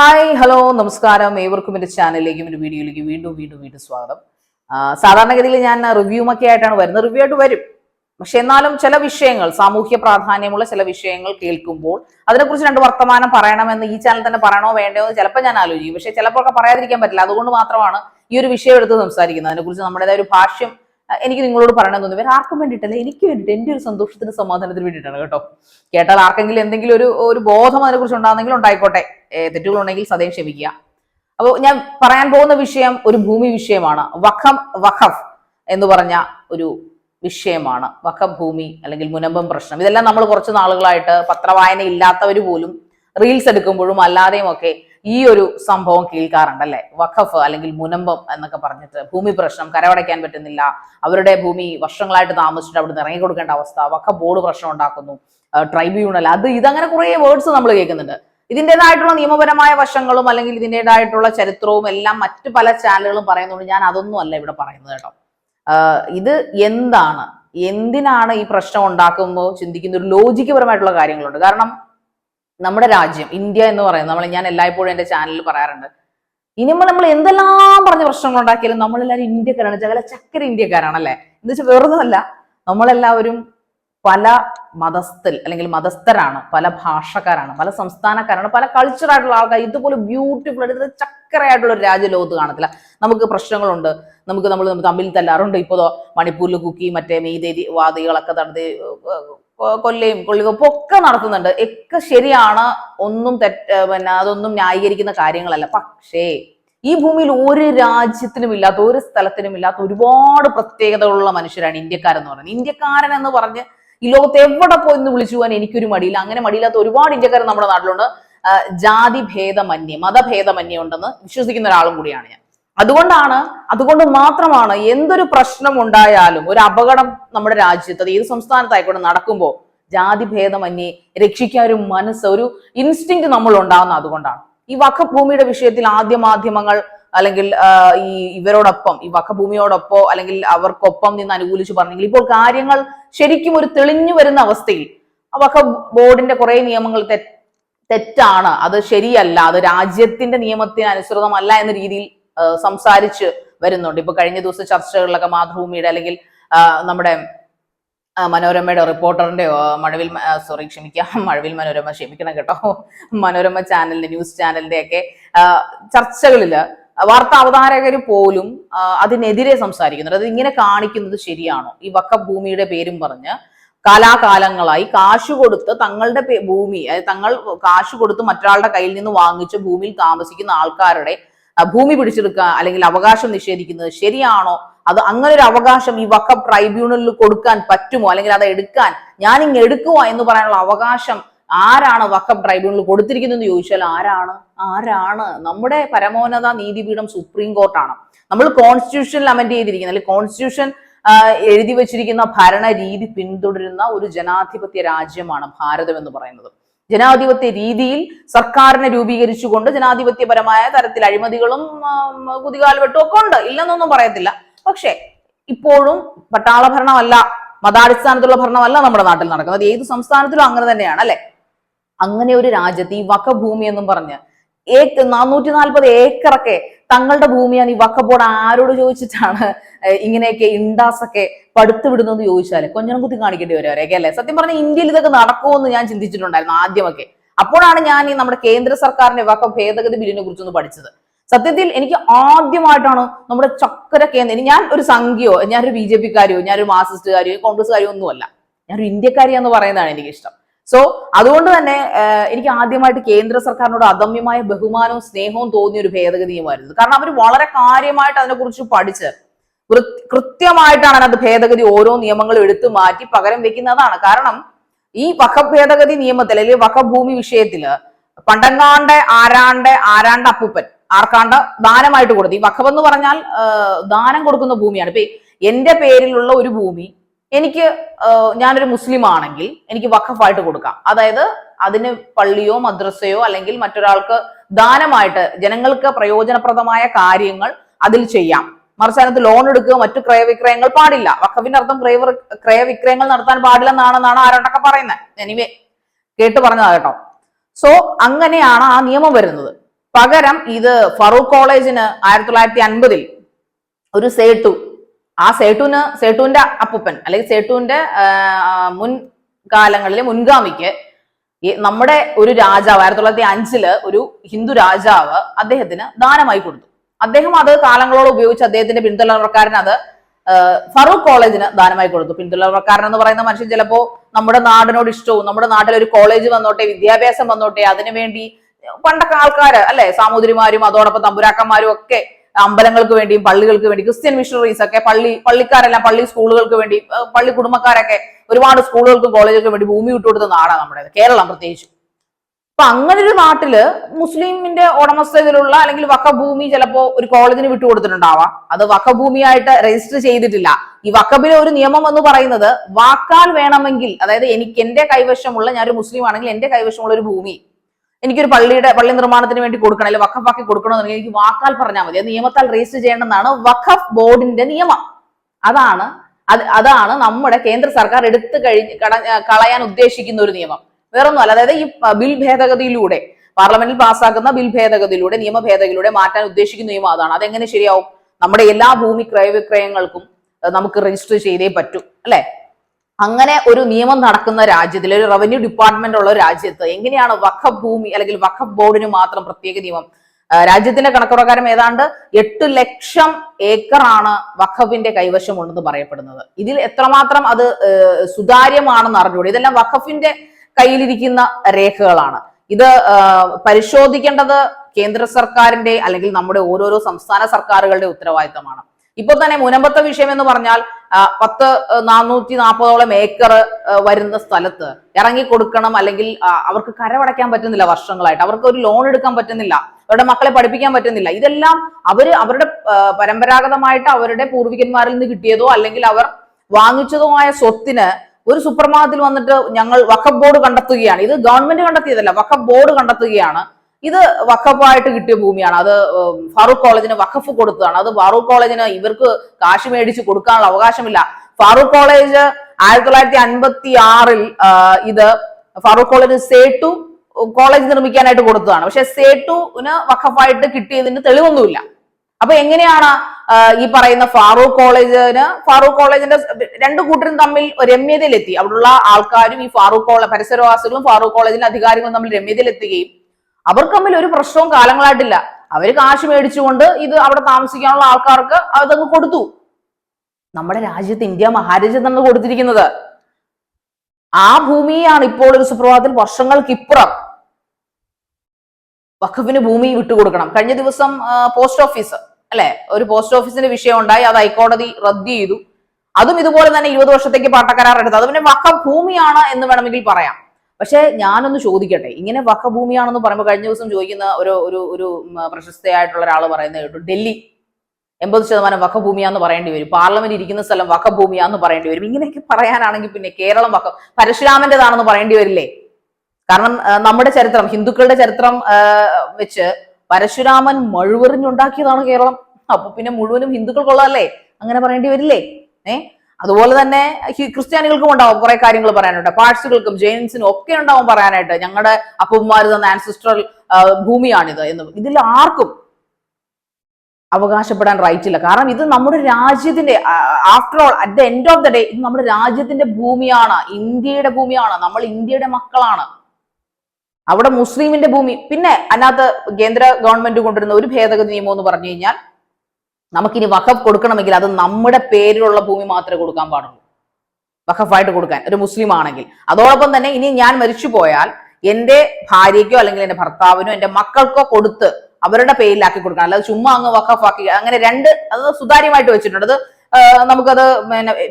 Hi hello നമസ്കാരം. ഏവർക്കും എന്റെ ചാനലിലേക്കും എന്റെ വീഡിയോയിലേക്ക് വീണ്ടും വീണ്ടും വീണ്ടും സ്വാഗതം. സാധാരണഗതിയിൽ ഞാൻ റിവ്യൂ ഒക്കെ ആയിട്ടാണ് വരുന്നത്. റിവ്യൂ ആയിട്ട് വരും. പക്ഷെ എന്നാലും ചില വിഷയങ്ങൾ സാമൂഹ്യ പ്രാധാന്യമുള്ള ചില വിഷയങ്ങൾ കേൾക്കുമ്പോൾ അതിനെക്കുറിച്ച് രണ്ട് വർത്തമാനം പറയണമെന്ന് ഈ ചാനൽ തന്നെ പറയണോ വേണ്ടോ എന്ന് ചിലപ്പോൾ ഞാൻ ആലോചിക്കും. പക്ഷെ ചിലപ്പോൾ ഒക്കെ പറയാതിരിക്കാൻ പറ്റില്ല. അതുകൊണ്ട് മാത്രമാണ് ഈ ഒരു വിഷയം എടുത്ത് സംസാരിക്കുന്നത്. അതിനെക്കുറിച്ച് നമ്മുടേതായ ഒരു ഭാഷ്യം എനിക്ക് നിങ്ങളോട് പറയണമെന്ന് തോന്നി വേറെ ആർക്കും വേണ്ടിയിട്ടല്ല എനിക്ക് വേണ്ടിയിട്ട് എന്റെ ഒരു സന്തോഷത്തിന് സമാധാനത്തിന് വേണ്ടിയിട്ടാണ് കേട്ടോ. കേട്ടാൽ ആർക്കെങ്കിലും എന്തെങ്കിലും ഒരു ഒരു ബോധം അതിനെക്കുറിച്ച് ഉണ്ടാകുന്നെങ്കിലും ഉണ്ടായിക്കോട്ടെ. തെറ്റുകളുണ്ടെങ്കിൽ സദയം ക്ഷമിക്കുക. അപ്പോൾ ഞാൻ പറയാൻ പോകുന്ന വിഷയം ഒരു ഭൂമി വിഷയമാണ്. വഖം വഖഫ് എന്ന് പറഞ്ഞ ഒരു വിഷയമാണ്. വഖം ഭൂമി അല്ലെങ്കിൽ മുനമ്പം പ്രശ്നം. ഇതെല്ലാം നമ്മൾ കുറച്ച് നാളുകളായിട്ട് പത്രവായന ഇല്ലാത്തവർ പോലും റീൽസ് എടുക്കുമ്പോഴും അല്ലാതെയും ഒക്കെ ഈ ഒരു സംഭവം കേൾക്കാറുണ്ട് അല്ലെ വഖഫ് അല്ലെങ്കിൽ മുനമ്പം എന്നൊക്കെ പറഞ്ഞിട്ട് ഭൂമി പ്രശ്നം കരവടയ്ക്കാൻ പറ്റുന്നില്ല അവരുടെ ഭൂമി വർഷങ്ങളായിട്ട് താമസിച്ചിട്ട് അവിടെ നിന്ന് ഇറങ്ങി കൊടുക്കേണ്ട അവസ്ഥ വഖഫ് ബോർഡ് പ്രശ്നം ഉണ്ടാക്കുന്നു ട്രൈബ്യൂണൽ അത് ഇതങ്ങനെ കുറേ വേർഡ്സ് നമ്മൾ കേൾക്കുന്നുണ്ട്. ഇതിന്റെതായിട്ടുള്ള നിയമപരമായ വശങ്ങളും അല്ലെങ്കിൽ ഇതിന്റെതായിട്ടുള്ള ചരിത്രവും എല്ലാം മറ്റു പല ചാനലുകളും പറയുന്നുണ്ട് ഞാൻ അതൊന്നും അല്ല ഇവിടെ പറയുന്നത് കേട്ടോ. ഇത് എന്താണ്? എന്തിനാണ് ഈ പ്രശ്നം ഉണ്ടാക്കുമ്പോൾ ചിന്തിക്കുന്ന ഒരു ലോജിക്ക് പരമായിട്ടുള്ള കാര്യങ്ങളുണ്ട്. കാരണം നമ്മുടെ രാജ്യം ഇന്ത്യ എന്ന് പറയുന്നത് നമ്മൾ ഞാൻ എല്ലായ്പ്പോഴും എന്റെ ചാനലിൽ പറയാറുണ്ട്. ഇനി നമ്മൾ നമ്മൾ എന്തെല്ലാം പറഞ്ഞ പ്രശ്നങ്ങൾ ഉണ്ടാക്കിയാലും നമ്മളെല്ലാവരും ഇന്ത്യക്കാരാണ്. ചകല ചക്കര ഇന്ത്യക്കാരാണ് അല്ലേ എന്ന് വെച്ചാൽ വെറുതല്ല നമ്മളെല്ലാവരും പല മതസ്ഥൽ അല്ലെങ്കിൽ മതസ്ഥരാണ് പല ഭാഷക്കാരാണ് പല സംസ്ഥാനക്കാരാണ് പല കൾച്ചറായിട്ടുള്ള ആൾക്കാർ ഇതുപോലെ ബ്യൂട്ടിഫുൾ ആയിട്ട് ചക്കരയായിട്ടുള്ള ഒരു രാജ്യ ലോകത്ത് കാണത്തില്ല. നമുക്ക് പ്രശ്നങ്ങളുണ്ട്. നമുക്ക് നമ്മൾ തമ്മിൽ തല്ലാറുണ്ട്. ഇപ്പോൾ മണിപ്പൂരിൽ കുക്കി മറ്റേ മെയ്തേരി വാദികളൊക്കെ നടത്തി കൊല്ലയും കൊള്ളികപ്പും ഒക്കെ നടത്തുന്നുണ്ട്. ഒക്കെ ശരിയാണ്. ഒന്നും തെറ്റ് പിന്നെ അതൊന്നും ന്യായീകരിക്കുന്ന കാര്യങ്ങളല്ല. പക്ഷേ ഈ ഭൂമിയിൽ ഒരു രാജ്യത്തിനും ഇല്ലാത്ത ഒരു സ്ഥലത്തിനും ഇല്ലാത്ത ഒരുപാട് പ്രത്യേകതകളുള്ള മനുഷ്യരാണ് ഇന്ത്യക്കാരെന്ന് പറയുന്നത്. ഇന്ത്യക്കാരൻ എന്ന് പറഞ്ഞ് ഈ ലോകത്ത് എവിടെ പോയി എന്ന് വിളിച്ചു പോകാൻ എനിക്കൊരു മടിയില്ല. അങ്ങനെ മടിയില്ലാത്ത ഒരുപാട് ഇന്ത്യക്കാരൻ നമ്മുടെ നാട്ടിലുണ്ട്. ജാതി ഭേദമന്യേ മതഭേദമന്യേ ഉണ്ടെന്ന് വിശ്വസിക്കുന്ന ഒരാളും കൂടിയാണ് ഞാൻ. അതുകൊണ്ടാണ് അതുകൊണ്ട് മാത്രമാണ് എന്തൊരു പ്രശ്നം ഉണ്ടായാലും ഒരു അപകടം നമ്മുടെ രാജ്യത്ത് അത് ഏത് സംസ്ഥാനത്തായിക്കോട്ടെ നടക്കുമ്പോൾ ജാതി ഭേദമന്യേ രക്ഷിക്കാൻ ഒരു മനസ്സ് ഒരു ഇൻസ്റ്റിങ് നമ്മൾ ഉണ്ടാകുന്ന അതുകൊണ്ടാണ്. ഈ വഖഭൂമിയുടെ ഭൂമിയുടെ വിഷയത്തിൽ ആദ്യ മാധ്യമങ്ങൾ അല്ലെങ്കിൽ ഈ ഇവരോടൊപ്പം ഈ വഖഭൂമിയോടൊപ്പം അല്ലെങ്കിൽ അവർക്കൊപ്പം നിന്ന് അനുകൂലിച്ച് പറഞ്ഞെങ്കിൽ ഇപ്പോൾ കാര്യങ്ങൾ ശരിക്കും ഒരു തെളിഞ്ഞു വരുന്ന അവസ്ഥയിൽ വഖ ബോർഡിന്റെ കുറെ നിയമങ്ങൾ തെറ്റാണ്. അത് ശരിയല്ല. അത് രാജ്യത്തിന്റെ നിയമത്തിന് അനുസൃതമല്ല എന്ന രീതിയിൽ സംസാരിച്ച് വരുന്നുണ്ട്. ഇപ്പൊ കഴിഞ്ഞ ദിവസം ചർച്ചകളിലൊക്കെ മാതൃഭൂമിയുടെ അല്ലെങ്കിൽ നമ്മുടെ മനോരമയുടെ റിപ്പോർട്ടറിന്റെയോ ആ, മഴവിൽ സോറി ക്ഷമിക്കാം മഴവിൽ മനോരമ ക്ഷമിക്കണം കേട്ടോ. മനോരമ ചാനലിന്റെ ന്യൂസ് ചാനലിന്റെ ഒക്കെ ചർച്ചകളിൽ വാർത്താ അവതാരകർ പോലും അതിനെതിരെ സംസാരിക്കുന്നുണ്ട്. അത് ഇങ്ങനെ കാണിക്കുന്നത് ശരിയാണോ? ഈ വക്കഫ് ഭൂമിയുടെ പേരും പറഞ്ഞ് കാലാകാലങ്ങളായി കാശ് കൊടുത്ത് തങ്ങളുടെ ഭൂമി അതായത് തങ്ങൾ കാശ് കൊടുത്ത് മറ്റൊരാളുടെ കയ്യിൽ നിന്ന് വാങ്ങിച്ച് ഭൂമിയിൽ താമസിക്കുന്ന ആൾക്കാരുടെ ഭൂമി പിടിച്ചെടുക്കുക അല്ലെങ്കിൽ അവകാശം നിഷേധിക്കുന്നത് ശരിയാണോ? അത് അങ്ങനെ ഒരു അവകാശം ഈ വക്കഫ് ട്രൈബ്യൂണലിൽ കൊടുക്കാൻ പറ്റുമോ? അല്ലെങ്കിൽ അത് എടുക്കാൻ ഞാൻ ഇങ്ങ് എടുക്കുമോ എന്ന് പറയാനുള്ള അവകാശം ആരാണ് വക്കപ്പ് ട്രൈബ്യൂണലിൽ കൊടുത്തിരിക്കുന്നതെന്ന് ചോദിച്ചാൽ ആരാണ്? ആരാണ്? നമ്മുടെ പരമോന്നത നീതിപീഠം സുപ്രീം കോർട്ടാണ്. നമ്മൾ കോൺസ്റ്റിറ്റ്യൂഷനിൽ അമെന്റ് ചെയ്തിരിക്കുന്ന അല്ലെങ്കിൽ കോൺസ്റ്റിറ്റ്യൂഷൻ എഴുതി വെച്ചിരിക്കുന്ന ഭരണ രീതി പിന്തുടരുന്ന ഒരു ജനാധിപത്യ രാജ്യമാണ് ഭാരതം എന്ന് പറയുന്നത്. ജനാധിപത്യ രീതിയിൽ സർക്കാരിനെ രൂപീകരിച്ചുകൊണ്ട് ജനാധിപത്യപരമായ തരത്തിൽ അഴിമതികളും കുതികാൽവെട്ടും ഒക്കെ ഉണ്ട്. ഇല്ലെന്നൊന്നും പറയത്തില്ല. പക്ഷേ ഇപ്പോഴും പട്ടാള ഭരണമല്ല മതാടിസ്ഥാനത്തുള്ള ഭരണമല്ല നമ്മുടെ നാട്ടിൽ നടക്കുന്നത്. ഏത് സംസ്ഥാനത്തിലും അങ്ങനെ തന്നെയാണ് അല്ലെ? അങ്ങനെ ഒരു രാജ്യത്ത് ഈ വക്കഭൂമി ഭൂമി എന്നും പറഞ്ഞ് നാനൂറ്റി നാൽപ്പത് ഏക്കറൊക്കെ തങ്ങളുടെ ഭൂമിയാണ്. ഈ വക്ക ആരോട് ചോദിച്ചിട്ടാണ് ഇങ്ങനെയൊക്കെ ഇണ്ടാസ് ഒക്കെ പടുത്തു വിടുന്നത് ചോദിച്ചാൽ കൊഞ്ഞനം കുത്തി കാണിക്കേണ്ടി വരും അവരെയൊക്കെ അല്ലേ? സത്യം പറഞ്ഞാൽ ഇന്ത്യയിൽ ഇതൊക്കെ നടക്കുമെന്ന് ഞാൻ ചിന്തിച്ചിട്ടുണ്ടായിരുന്നു ആദ്യമൊക്കെ. അപ്പോഴാണ് ഞാൻ ഈ നമ്മുടെ കേന്ദ്ര സർക്കാരിന്റെ വക്ക ഭേദഗതി ബില്ലിനെ കുറിച്ചൊന്ന് പഠിച്ചത്. സത്യത്തിൽ എനിക്ക് ആദ്യമായിട്ടാണ് നമ്മുടെ ചക്കര കേന്ദ്ര ഞാൻ ഒരു സംഖ്യയോ ഞാനൊരു ബി ജെ പിക്കാരിയോ ഞാനൊരു മാർസിസ്റ്റുകാരിയോ കോൺഗ്രസ്സുകാരിയോ ഒന്നുമല്ല. ഞാനൊരു ഇന്ത്യക്കാരിയാന്ന് പറയുന്നതാണ് എനിക്ക് ഇഷ്ടം സോ അതുകൊണ്ട് തന്നെ എനിക്ക് ആദ്യമായിട്ട് കേന്ദ്ര സർക്കാരിനോട് അദമ്യമായ ബഹുമാനവും സ്നേഹവും തോന്നിയ ഒരു ഭേദഗതിയുമായിരുന്നു. കാരണം അവർ വളരെ കാര്യമായിട്ട് അതിനെക്കുറിച്ച് പഠിച്ച് കൃത്യമായിട്ടാണ് അതിനകത്ത് ഭേദഗതി ഓരോ നിയമങ്ങളും എടുത്തു മാറ്റി പകരം വെക്കുന്നതാണ്. കാരണം ഈ വഖഫ് ഭേദഗതി നിയമത്തിൽ അല്ലെങ്കിൽ വഖഭൂമി ഭൂമി വിഷയത്തിൽ പണ്ടങ്ങാണ്ട് ആരാണ്ട് ആരാണ്ട് അപ്പൂപ്പൻ ആർക്കാണ്ട് ദാനമായിട്ട് കൊടുത്തു ഈ വഖഫ് എന്ന് പറഞ്ഞാൽ ദാനം കൊടുക്കുന്ന ഭൂമിയാണ്. ഇപ്പൊ എന്റെ പേരിലുള്ള ഒരു ഭൂമി എനിക്ക് ഞാനൊരു മുസ്ലിം ആണെങ്കിൽ എനിക്ക് വഖഫായിട്ട് കൊടുക്കാം. അതായത് അതിന് പള്ളിയോ മദ്രസയോ അല്ലെങ്കിൽ മറ്റൊരാൾക്ക് ദാനമായിട്ട് ജനങ്ങൾക്ക് പ്രയോജനപ്രദമായ കാര്യങ്ങൾ അതിൽ ചെയ്യാം. മറിച്ചതിനകത്ത് ലോൺ എടുക്കുക മറ്റു ക്രയവിക്രയങ്ങൾ പാടില്ല. വഖഫിന്റെ അർത്ഥം ക്രയ ക്രയവിക്രയങ്ങൾ നടത്താൻ പാടില്ലെന്നാണെന്നാണ് ആരോട്ടൊക്കെ പറയുന്നത്. എനിവേ കേട്ട് പറഞ്ഞതാ കേട്ടോ. സോ അങ്ങനെയാണ് ആ നിയമം വരുന്നത്. പകരം ഇത് ഫറൂഖ് കോളേജിന് ആയിരത്തി തൊള്ളായിരത്തി അൻപതിൽ ഒരു സേട്ടു ആ സേട്ടുവിന് സേട്ടൂന്റെ അപ്പൂപ്പൻ അല്ലെങ്കിൽ സേട്ടൂന്റെ ആ, മുൻ കാലങ്ങളിലെ മുൻഗാമിക്ക് നമ്മുടെ ഒരു രാജാവ് ആയിരത്തി തൊള്ളായിരത്തി അഞ്ചിൽ ഒരു ഹിന്ദു രാജാവ് അദ്ദേഹത്തിന് ദാനമായി കൊടുത്തു. അദ്ദേഹം അത് കാലങ്ങളോട് ഉപയോഗിച്ച് അദ്ദേഹത്തിന്റെ പിന്തുടർക്കാരൻ അത് ഫറൂഖ് കോളേജിന് ദാനമായി കൊടുത്തു. പിന്തുടർക്കാരൻ എന്ന് പറയുന്ന മനുഷ്യൻ ചിലപ്പോ നമ്മുടെ നാടിനോട് ഇഷ്ടവും നമ്മുടെ നാട്ടിൽ ഒരു കോളേജ് വന്നോട്ടെ വിദ്യാഭ്യാസം വന്നോട്ടെ അതിനുവേണ്ടി പണ്ടൊക്കെ ആൾക്കാര് അല്ലെ സാമൂതിരിമാരും അതോടൊപ്പം തമ്പുരാക്കന്മാരും ഒക്കെ അമ്പലങ്ങൾക്ക് വേണ്ടിയും പള്ളികൾക്ക് വേണ്ടി ക്രിസ്ത്യൻ മിഷണറീസ് ഒക്കെ പള്ളി പള്ളിക്കാരെല്ലാം പള്ളി സ്കൂളുകൾക്ക് വേണ്ടി പള്ളി കുടുംബക്കാരൊക്കെ ഒരുപാട് സ്കൂളുകൾക്കും കോളേജുകൾക്കും വേണ്ടി ഭൂമി വിട്ടുകൊടുത്ത നാടാണ് നമ്മുടെ കേരളം പ്രത്യേകിച്ച്. അപ്പൊ അങ്ങനെ ഒരു നാട്ടിൽ മുസ്ലിമിന്റെ ഉടമസ്ഥതയിലുള്ള അല്ലെങ്കിൽ വക്കഭൂമി ചിലപ്പോ ഒരു കോളേജിന് വിട്ടുകൊടുത്തിട്ടുണ്ടാവാം. അത് വക്കഭൂമിയായിട്ട് രജിസ്റ്റർ ചെയ്തിട്ടില്ല. ഈ വക്കബിലെ ഒരു നിയമം എന്ന് പറയുന്നത് വാക്കാൽ വേണമെങ്കിൽ അതായത് എനിക്ക് എന്റെ കൈവശമുള്ള ഞാൻ ഒരു മുസ്ലിം ആണെങ്കിൽ എന്റെ കൈവശമുള്ള ഒരു ഭൂമി എനിക്കൊരു പള്ളിയുടെ പള്ളി നിർമ്മാണത്തിന് വേണ്ടി കൊടുക്കണം അല്ലെങ്കിൽ വഖഫാക്കി കൊടുക്കണമെന്നുണ്ടെങ്കിൽ എനിക്ക് വാക്കാൽ പറഞ്ഞാൽ മതി. നിയമത്താൽ രജിസ്റ്റർ ചെയ്യേണ്ടതാണ് വഖഫ് ബോർഡിന്റെ നിയമം. അതാണ് അത് അതാണ് നമ്മുടെ കേന്ദ്ര സർക്കാർ എടുത്തു കഴിഞ്ഞ് കളയാൻ ഉദ്ദേശിക്കുന്ന ഒരു നിയമം. വേറൊന്നുമല്ല അതായത് ഈ ബിൽ ഭേദഗതിയിലൂടെ പാർലമെന്റിൽ പാസ്സാക്കുന്ന ബിൽ ഭേദഗതിയിലൂടെ നിയമ ഭേദഗതിയിലൂടെ മാറ്റാൻ ഉദ്ദേശിക്കുന്ന നിയമം അതാണ്. അതെങ്ങനെ ശരിയാവും? നമ്മുടെ എല്ലാ ഭൂമി ക്രയവിക്രയങ്ങൾക്കും നമുക്ക് രജിസ്റ്റർ ചെയ്തേ പറ്റൂ അല്ലെ? അങ്ങനെ ഒരു നിയമം നടക്കുന്ന രാജ്യത്തിൽ ഒരു റവന്യൂ ഡിപ്പാർട്ട്മെന്റ് ഉള്ള രാജ്യത്ത് എങ്ങനെയാണ് വഖഫ് ഭൂമി അല്ലെങ്കിൽ വഖഫ് ബോർഡിന് മാത്രം പ്രത്യേക നിയമം? രാജ്യത്തിന്റെ കണക്കുപ്രകാരം ഏതാണ്ട് എട്ട് ലക്ഷം ഏക്കറാണ് വഖഫിന്റെ കൈവശമുണ്ടെന്ന് പറയപ്പെടുന്നത്. ഇതിൽ എത്രമാത്രം അത് സുതാര്യമാണെന്ന് അറിഞ്ഞുകൂടി? ഇതെല്ലാം വഖഫിന്റെ കയ്യിലിരിക്കുന്ന രേഖകളാണ്. ഇത് പരിശോധിക്കേണ്ടത് കേന്ദ്ര സർക്കാരിന്റെ അല്ലെങ്കിൽ നമ്മുടെ ഓരോരോ സംസ്ഥാന സർക്കാരുകളുടെ ഉത്തരവാദിത്തമാണ്. ഇപ്പൊ തന്നെ മുനമ്പത്തെ വിഷയം എന്ന് പറഞ്ഞാൽ പത്ത് നാനൂറ്റി നാൽപ്പതോളം ഏക്കർ വരുന്ന സ്ഥലത്ത് ഇറങ്ങി കൊടുക്കണം അല്ലെങ്കിൽ അവർക്ക് കരമടയ്ക്കാൻ പറ്റുന്നില്ല വർഷങ്ങളായിട്ട്. അവർക്ക് ഒരു ലോൺ എടുക്കാൻ പറ്റുന്നില്ല. അവരുടെ മക്കളെ പഠിപ്പിക്കാൻ പറ്റുന്നില്ല. ഇതെല്ലാം അവർ അവരുടെ പരമ്പരാഗതമായിട്ട് അവരുടെ പൂർവികന്മാരിൽ നിന്ന് കിട്ടിയതോ അല്ലെങ്കിൽ അവർ വാങ്ങിച്ചതോ ആയ സ്വത്തിന് ഒരു സുപ്രഭാതത്തിൽ വന്നിട്ട് ഞങ്ങൾ വഖബ് ബോർഡ് കണ്ടെത്തുകയാണ്. ഇത് ഗവൺമെന്റ് കണ്ടെത്തിയതല്ല വഖബ് ബോർഡ് കണ്ടെത്തുകയാണ്. ഇത് വഖഫായിട്ട് കിട്ടിയ ഭൂമിയാണ്. അത് ഫാറൂഖ് കോളേജിന് വഖഫ് കൊടുത്തതാണ്. അത് ഫാറൂഖ് കോളേജിന് ഇവർക്ക് കാശ് മേടിച്ച് കൊടുക്കാനുള്ള അവകാശമില്ല. ഫാറൂഖ് കോളേജ് ആയിരത്തി തൊള്ളായിരത്തി അൻപത്തി ആറിൽ ഇത് ഫാറൂഖ് കോളേജ് സേട്ടു കോളേജ് നിർമ്മിക്കാനായിട്ട് കൊടുത്തതാണ്. പക്ഷെ സേട്ടുവിന് വഖഫായിട്ട് കിട്ടിയതിന് തെളിവൊന്നുമില്ല. അപ്പൊ എങ്ങനെയാണ് ഈ പറയുന്ന ഫാറൂഖ് കോളേജിന് ഫാറൂഖ് കോളേജിന്റെ രണ്ടു കൂട്ടരും തമ്മിൽ രമ്യതയിലെത്തി. അവിടെയുള്ള ആൾക്കാരും ഈ ഫാറൂഖ് കോളേജ് പരിസരവാസികളും ഫാറൂഖ് കോളേജിലെ അധികാരികളും തമ്മിൽ രമ്യതയിലെത്തുകയും അവർക്ക് തമ്മിൽ ഒരു പ്രശ്നവും കാലങ്ങളായിട്ടില്ല. അവർ കാശ് മേടിച്ചുകൊണ്ട് ഇത് അവിടെ താമസിക്കാനുള്ള ആൾക്കാർക്ക് അതങ്ങ് കൊടുത്തു. നമ്മുടെ രാജ്യത്ത് ഇന്ത്യ മഹാരാജ്യത്ത് തന്നെ കൊടുത്തിരിക്കുന്നത്. ആ ഭൂമിയാണ് ഇപ്പോൾ ഒരു സുപ്രഭാതത്തിൽ വർഷങ്ങൾക്കിപ്പുറം വഖഫിന് ഭൂമി വിട്ടുകൊടുക്കണം. കഴിഞ്ഞ ദിവസം പോസ്റ്റ് ഓഫീസ് അല്ലെ? ഒരു പോസ്റ്റ് ഓഫീസിന്റെ വിഷയം ഉണ്ടായി. അത് ഹൈക്കോടതി റദ്ദ് ചെയ്തു. അതും ഇതുപോലെ തന്നെ ഇരുപത് വർഷത്തേക്ക് പാട്ടക്കരാർ എടുത്തു. അത് പിന്നെ വഖഫ് ഭൂമിയാണ് എന്ന് വേണമെങ്കിൽ പറയാം. പക്ഷെ ഞാനൊന്ന് ചോദിക്കട്ടെ. ഇങ്ങനെ വക്കഭൂമിയാണെന്ന് പറയുമ്പോൾ കഴിഞ്ഞ ദിവസം ചോദിക്കുന്ന ഒരു ഒരു ഒരു പ്രശസ്തയായിട്ടുള്ള ഒരാൾ പറയുന്നത് കേട്ടു. ഡൽഹി. എൺപത് ശതമാനം വക്കഭൂമിയാന്ന് ഭൂമിയാന്ന് പറയേണ്ടി വരും. പാർലമെന്റ് ഇരിക്കുന്ന സ്ഥലം വക്കഭൂമിയാന്ന് ഭൂമിയാന്ന് പറയേണ്ടി വരും. ഇങ്ങനെയൊക്കെ പറയാനാണെങ്കിൽ പിന്നെ കേരളം വഖഫ് പരശുരാമന്റേതാണെന്ന് പറയേണ്ടി വരില്ലേ? കാരണം നമ്മുടെ ചരിത്രം ഹിന്ദുക്കളുടെ ചരിത്രം വെച്ച് പരശുരാമൻ മഴുവെറിഞ്ഞുണ്ടാക്കിയതാണ് കേരളം. അപ്പൊ പിന്നെ മുഴുവനും ഹിന്ദുക്കൾക്കുള്ളതല്ലേ? അങ്ങനെ പറയേണ്ടി വരില്ലേ? ഏ? അതുപോലെ തന്നെ ക്രിസ്ത്യാനികൾക്കും ഉണ്ടാവും കുറെ കാര്യങ്ങൾ പറയാനായിട്ട്. പാഴ്സുകൾക്കും ജെയിൻസിനും ഒക്കെ ഉണ്ടാവും പറയാനായിട്ട്. ഞങ്ങളുടെ അപ്പന്മാർ തന്ന ആൻസിസ്ട്രൽ ഭൂമിയാണിത് എന്ന്. ഇതിൽ ആർക്കും അവകാശപ്പെടാൻ റൈറ്റ് ഇല്ല. കാരണം ഇത് നമ്മുടെ രാജ്യത്തിന്റെ after all at the end of the day ഇത് നമ്മുടെ രാജ്യത്തിന്റെ ഭൂമിയാണ്. ഇന്ത്യയുടെ ഭൂമിയാണ്. നമ്മൾ ഇന്ത്യയുടെ മക്കളാണ്. അവിടെ മുസ്ലിമിന്റെ ഭൂമി. പിന്നെ അതിനകത്ത് കേന്ദ്ര ഗവൺമെന്റ് കൊണ്ടുവരുന്ന ഒരു ഭേദഗതി നിയമം എന്ന് പറഞ്ഞു കഴിഞ്ഞാൽ നമുക്കിനി വഖഫ് കൊടുക്കണമെങ്കിൽ അത് നമ്മുടെ പേരിലുള്ള ഭൂമി മാത്രമേ കൊടുക്കാൻ പാടുള്ളൂ. വഖഫായിട്ട് കൊടുക്കാൻ ഒരു മുസ്ലിം ആണെങ്കിൽ അതോടൊപ്പം തന്നെ ഇനി ഞാൻ മരിച്ചു പോയാൽ എന്റെ ഭാര്യയ്ക്കോ അല്ലെങ്കിൽ എന്റെ ഭർത്താവിനോ എന്റെ മക്കൾക്കോ കൊടുത്ത് അവരുടെ പേരിലാക്കി കൊടുക്കണം. അല്ലാതെ ചുമ്മാ അങ്ങ് വഖഫാക്കി അങ്ങനെ രണ്ട് അത് സുതാര്യമായിട്ട് വെച്ചിട്ടുണ്ട്. അത് നമുക്കത്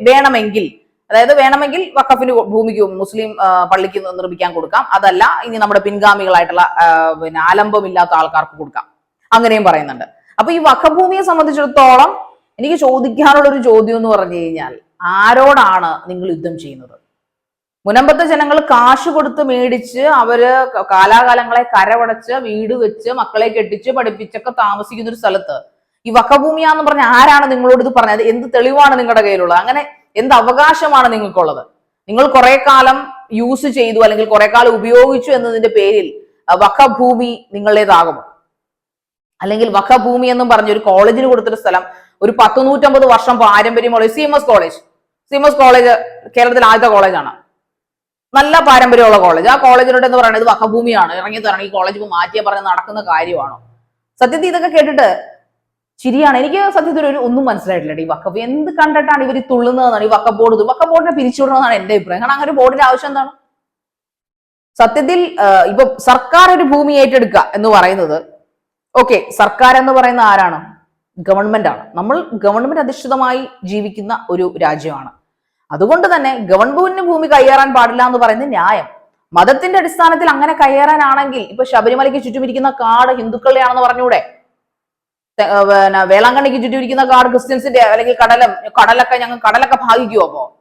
വേണമെങ്കിൽ അതായത് വേണമെങ്കിൽ വഖഫിന് ഭൂമിക്ക് മുസ്ലിം പള്ളിക്ക് നിർമ്മിക്കാൻ കൊടുക്കാം. അതല്ല ഇനി നമ്മുടെ പിൻഗാമികളായിട്ടുള്ള പിന്നെ ആലംബമില്ലാത്ത ആൾക്കാർക്ക് കൊടുക്കാം. അങ്ങനെയും പറയുന്നുണ്ട്. അപ്പൊ ഈ വഖഭൂമിയെ സംബന്ധിച്ചിടത്തോളം എനിക്ക് ചോദിക്കാനുള്ള ഒരു ചോദ്യം എന്ന് പറഞ്ഞു കഴിഞ്ഞാൽ ആരോടാണ് നിങ്ങൾ യുദ്ധം ചെയ്യുന്നത്? മുനമ്പത്തെ ജനങ്ങൾ കാശ് കൊടുത്ത് മേടിച്ച് അവർ കാലാകാലങ്ങളെ കരവടച്ച് വീട് വെച്ച് മക്കളെ കെട്ടിച്ച് പഠിപ്പിച്ചൊക്കെ താമസിക്കുന്ന ഒരു സ്ഥലത്ത് ഈ വഖഭൂമിയാന്ന് പറഞ്ഞ ആരാണ് നിങ്ങളോട് ഇത് പറഞ്ഞത്? എന്ത് തെളിവാണ് നിങ്ങളുടെ കയ്യിലുള്ളത്? അങ്ങനെ എന്ത് അവകാശമാണ് നിങ്ങൾക്കുള്ളത്? നിങ്ങൾ കുറെ കാലം യൂസ് ചെയ്തു അല്ലെങ്കിൽ കുറെ കാലം ഉപയോഗിച്ചു എന്നതിന്റെ പേരിൽ വക്കഭൂമി നിങ്ങളുടേതാകുമോ അല്ലെങ്കിൽ വഖഭൂമി എന്നും പറഞ്ഞ ഒരു കോളേജിന് കൊടുത്തൊരു സ്ഥലം ഒരു പത്ത് നൂറ്റമ്പത് വർഷം പാരമ്പര്യമുള്ള C M S college. C M S college കേരളത്തിലെ ആദ്യത്തെ കോളേജാണ്. നല്ല പാരമ്പര്യമുള്ള കോളേജ്. ആ കോളേജിനോട് എന്ന് പറയുന്നത് വഖഭൂമിയാണ്. ഇറങ്ങി തരണം ഈ കോളേജ് മാറ്റിയ പറഞ്ഞ് നടക്കുന്ന കാര്യമാണോ? സത്യത്തിൽ ഇതൊക്കെ കേട്ടിട്ട് ശരിയാണ്. എനിക്ക് സത്യത്തിൽ ഒരു ഒന്നും മനസ്സിലായിട്ടില്ല ഈ വക്കഫ് എന്ത് കണ്ടിട്ടാണ് ഇവർ തുള്ളുന്നതെന്നാണ് ഈ വക്കഫ് ബോർഡ് വക്കഫ് ബോർഡിനെ പിരിച്ചുവിടണമെന്നാണ് എന്റെ അഭിപ്രായം. കാരണം അങ്ങനെ ഒരു ബോർഡിന്റെ ആവശ്യം എന്താണ്? സത്യത്തിൽ ഇപ്പൊ സർക്കാർ ഒരു ഭൂമി ഏറ്റെടുക്കുക എന്ന് പറയുന്നത് ഓക്കെ സർക്കാർ എന്ന് പറയുന്ന ആരാണ്? ഗവൺമെന്റ് ആണ്. നമ്മൾ ഗവൺമെന്റ് അധിഷ്ഠിതമായി ജീവിക്കുന്ന ഒരു രാജ്യമാണ്. അതുകൊണ്ട് തന്നെ ഗവൺമെന്റിന് ഭൂമി കയ്യേറാൻ പാടില്ല എന്ന് പറയുന്നത് ന്യായം. മതത്തിന്റെ അടിസ്ഥാനത്തിൽ അങ്ങനെ കയ്യേറാനാണെങ്കിൽ ഇപ്പൊ ശബരിമലയ്ക്ക് ചുറ്റുമിരിക്കുന്ന കാട് ഹിന്ദുക്കളുടെയാണെന്ന് പറഞ്ഞൂടെ? പിന്നെ വേളാങ്കണ്ണിക്ക് ചുറ്റുമിരിക്കുന്ന കാട് ക്രിസ്ത്യൻസിന്റെ അല്ലെങ്കിൽ കടലം കടലൊക്കെ ഞങ്ങൾ കടലൊക്കെ ഭാഗിക്കുമോ അപ്പോ?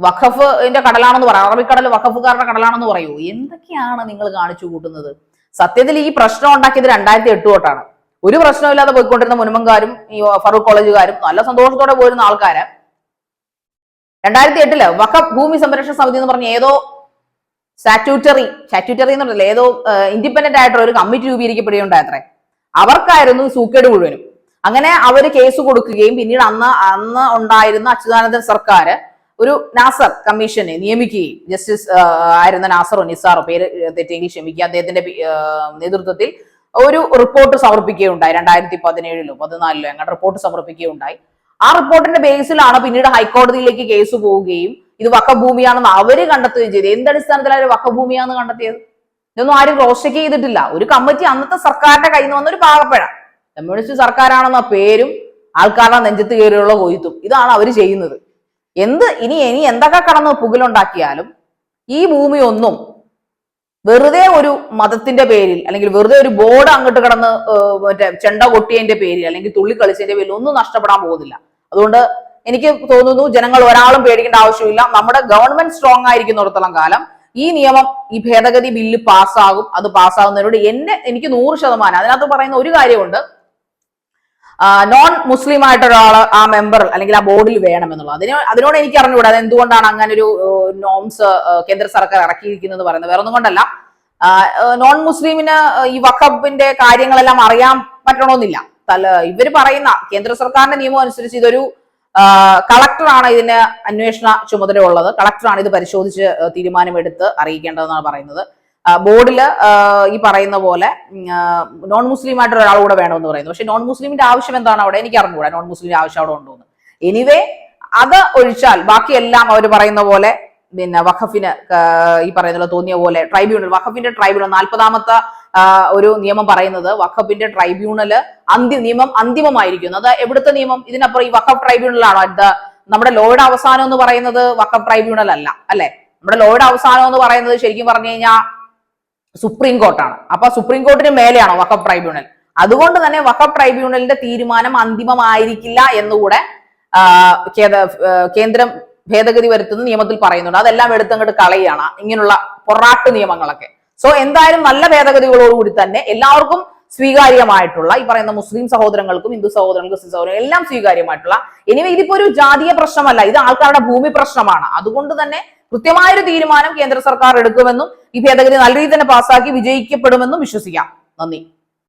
വഖഫിന്റെ കടലാണെന്ന് പറയാം അറബിക്കടൽ വഖഫുകാരുടെ കടലാണെന്ന് പറയൂ. എന്തൊക്കെയാണ് നിങ്ങൾ കാണിച്ചു കൂട്ടുന്നത്? സത്യത്തിൽ ഈ പ്രശ്നം ഉണ്ടാക്കിയത് രണ്ടായിരത്തി എട്ട് തൊട്ടാണ്. ഒരു പ്രശ്നമില്ലാതെ പോയിക്കൊണ്ടിരുന്ന മുനമ്പൻകാരും ഈ ഫറൂഖ് കോളേജുകാരും നല്ല സന്തോഷത്തോടെ പോയിരുന്ന ആൾക്കാര് രണ്ടായിരത്തി എട്ടിൽ വഖഫ് ഭൂമി സംരക്ഷണ സമിതി എന്ന് പറഞ്ഞ ഏതോ സ്റ്റാറ്റ്യൂട്ടറി സ്റ്റാറ്റ്യൂട്ടറി എന്ന് പറഞ്ഞില്ല ഏതോ ഇൻഡിപെൻഡന്റ് ആയിട്ടുള്ള ഒരു കമ്മിറ്റി രൂപീകരിക്കപ്പെടുകയുണ്ടായത്രേ. അവർക്കായിരുന്നു സൂക്കേട് മുഴുവനും. അങ്ങനെ അവർ കേസ് കൊടുക്കുകയും പിന്നീട് അന്ന് അന്ന് ഉണ്ടായിരുന്ന അച്യുതാനന്ദൻ സർക്കാർ ഒരു നാസർ കമ്മീഷനെ നിയമിക്കുകയും ജസ്റ്റിസ് ആയിരുന്ന നാസറോ നിസാറോ പേര് തെറ്റെങ്കിൽ ക്ഷമിക്കുക. അദ്ദേഹത്തിന്റെ നേതൃത്വത്തിൽ ഒരു റിപ്പോർട്ട് സമർപ്പിക്കുകയുണ്ടായി. രണ്ടായിരത്തി പതിനേഴിലോ പതിനാലിലോ അങ്ങനെ റിപ്പോർട്ട് സമർപ്പിക്കുകയുണ്ടായി. ആ റിപ്പോർട്ടിന്റെ ബേസിലാണ് പിന്നീട് ഹൈക്കോടതിയിലേക്ക് കേസ് പോവുകയും ഇത് വക്കഭൂമിയാണെന്ന് അവർ കണ്ടെത്തുകയും ചെയ്തു. എന്തടിസ്ഥാനത്തിൽ അവർ വക്കഭൂമിയാണെന്ന് കണ്ടെത്തിയത്? ഇതൊന്നും ആരും ക്രോസ് ചെക്ക് ചെയ്തിട്ടില്ല. ഒരു കമ്മിറ്റി അന്നത്തെ സർക്കാരിന്റെ കയ്യിൽ നിന്ന് വന്നൊരു പാകപ്പഴ കമ്മ്യൂണിസ്റ്റ് സർക്കാരാണെന്ന പേരും ആൾക്കാരുടെ നെഞ്ചത്ത് കയറിയുള്ള കൊയ്ത്തും. ഇതാണ് അവർ ചെയ്യുന്നത്. എന്ത് ഇനി ഇനി എന്തൊക്കെ കടന്ന് പുകലുണ്ടാക്കിയാലും ഈ ഭൂമി ഒന്നും വെറുതെ ഒരു മതത്തിന്റെ പേരിൽ അല്ലെങ്കിൽ വെറുതെ ഒരു ബോർഡ് അങ്ങോട്ട് കടന്ന് മറ്റേ ചെണ്ട കൊട്ടിയതിന്റെ പേരിൽ അല്ലെങ്കിൽ തുള്ളി കളിച്ചതിന്റെ പേരിൽ ഒന്നും നഷ്ടപ്പെടാൻ പോകുന്നില്ല. അതുകൊണ്ട് എനിക്ക് തോന്നുന്നു ജനങ്ങൾ ഒരാളും പേടിക്കേണ്ട ആവശ്യമില്ല. നമ്മുടെ ഗവൺമെന്റ് സ്ട്രോങ് ആയിരിക്കുന്നിടത്തോളം കാലം ഈ നിയമം ഈ ഭേദഗതി ബില്ല് പാസ്സാകും. അത് പാസ്സാകുന്നതിനോട് എന്നെ എനിക്ക് നൂറ് ശതമാനം അതിനകത്ത് പറയുന്ന ഒരു കാര്യമുണ്ട്. നോൺ മുസ്ലിം ആയിട്ട് ഒരാൾ ആ മെമ്പർ അല്ലെങ്കിൽ ആ ബോർഡിൽ വേണം എന്നുള്ളത്. അതിന് അതിനോട് എനിക്ക് അറിഞ്ഞുകൂടാ. അത് എന്തുകൊണ്ടാണ് അങ്ങനെ ഒരു നോംസ് കേന്ദ്ര സർക്കാർ ഇറക്കിയിരിക്കുന്നത് പറയുന്നത്. വേറെ ഒന്നും കൊണ്ടല്ല നോൺ മുസ്ലിമിന് ഈ വഖബിന്റെ കാര്യങ്ങളെല്ലാം അറിയാൻ പറ്റണമെന്നില്ല തല ഇവർ പറയുന്ന കേന്ദ്ര സർക്കാരിന്റെ നിയമം അനുസരിച്ച് ഇതൊരു കളക്ടറാണ് ഇതിന് അന്വേഷണ ചുമതലയുള്ളത്. കളക്ടറാണ് ഇത് പരിശോധിച്ച് തീരുമാനമെടുത്ത് അറിയിക്കേണ്ടതെന്നാണ് പറയുന്നത്. ബോർഡിൽ ഈ പറയുന്ന പോലെ നോൺ മുസ്ലിം ആയിട്ട് ഒരാൾ കൂടെ വേണമെന്ന് പറയുന്നു. പക്ഷെ നോൺ മുസ്ലിമിന്റെ ആവശ്യം എന്താണ് അവിടെ? എനിക്ക് അറിഞ്ഞുകൂടാ നോൺ മുസ്ലിമിന്റെ ആവശ്യം അവിടെ ഉണ്ടോ എന്ന്. എനിവേ അത് ഒഴിച്ചാൽ ബാക്കിയെല്ലാം അവർ പറയുന്ന പോലെ പിന്നെ വഖഫിന് ഈ പറയുന്ന തോന്നിയ പോലെ ട്രൈബ്യൂണൽ വഖഫിന്റെ ട്രൈബ്യൂണൽ നാൽപ്പതാമത്തെ ഒരു നിയമം പറയുന്നത് വഖഫിന്റെ ട്രൈബ്യൂണൽ അന്തി നിയമം അന്തിമമായിരിക്കുന്നു. അത് എവിടുത്തെ നിയമം? ഇതിനപ്പുറം ഈ വഖഫ് ട്രൈബ്യൂണലാണോ അത് നമ്മുടെ ലോയുടെ അവസാനം എന്ന് പറയുന്നത് വഖഫ് ട്രൈബ്യൂണൽ അല്ല അല്ലെ? നമ്മുടെ ലോയുടെ അവസാനം എന്ന് പറയുന്നത് ശരിക്കും പറഞ്ഞു കഴിഞ്ഞാൽ സുപ്രീം കോർട്ടാണ് അപ്പൊ സുപ്രീം കോർട്ടിന് മേലെയാണോ വഖഫ് ട്രൈബ്യൂണൽ അതുകൊണ്ട് തന്നെ വഖഫ് ട്രൈബ്യൂണലിന്റെ തീരുമാനം അന്തിമമായിരിക്കില്ല എന്നുകൂടെ കേന്ദ്ര- ഭേദഗതി വരുത്തുന്ന നിയമത്തിൽ പറയുന്നുണ്ട്. അതെല്ലാം എടുത്തങ്ങോട്ട് കളയാണ് ഇങ്ങനെയുള്ള പൊറാട്ട് നിയമങ്ങളൊക്കെ. സോ എന്തായാലും നല്ല ഭേദഗതികളോടുകൂടി തന്നെ എല്ലാവർക്കും സ്വീകാര്യമായിട്ടുള്ള ഈ പറയുന്ന മുസ്ലിം സഹോദരങ്ങൾക്കും ഹിന്ദു സഹോദരങ്ങൾക്കും ക്രിസ്ത്യൻ എല്ലാം സ്വീകാര്യമായിട്ടുള്ള എനിവേ ഇതിപ്പോ ഒരു ജാതീയ പ്രശ്നമല്ല. ഇത് ആൾക്കാരുടെ ഭൂമി പ്രശ്നമാണ്. അതുകൊണ്ട് തന്നെ കൃത്യമായൊരു തീരുമാനം കേന്ദ്ര സർക്കാർ എടുക്കുമെന്നും ഈ ഭേദഗതി നല്ല രീതിയിൽ തന്നെ പാസ്സാക്കി വിജയിക്കപ്പെടുമെന്നും വിശ്വസിക്കാം. നന്ദി.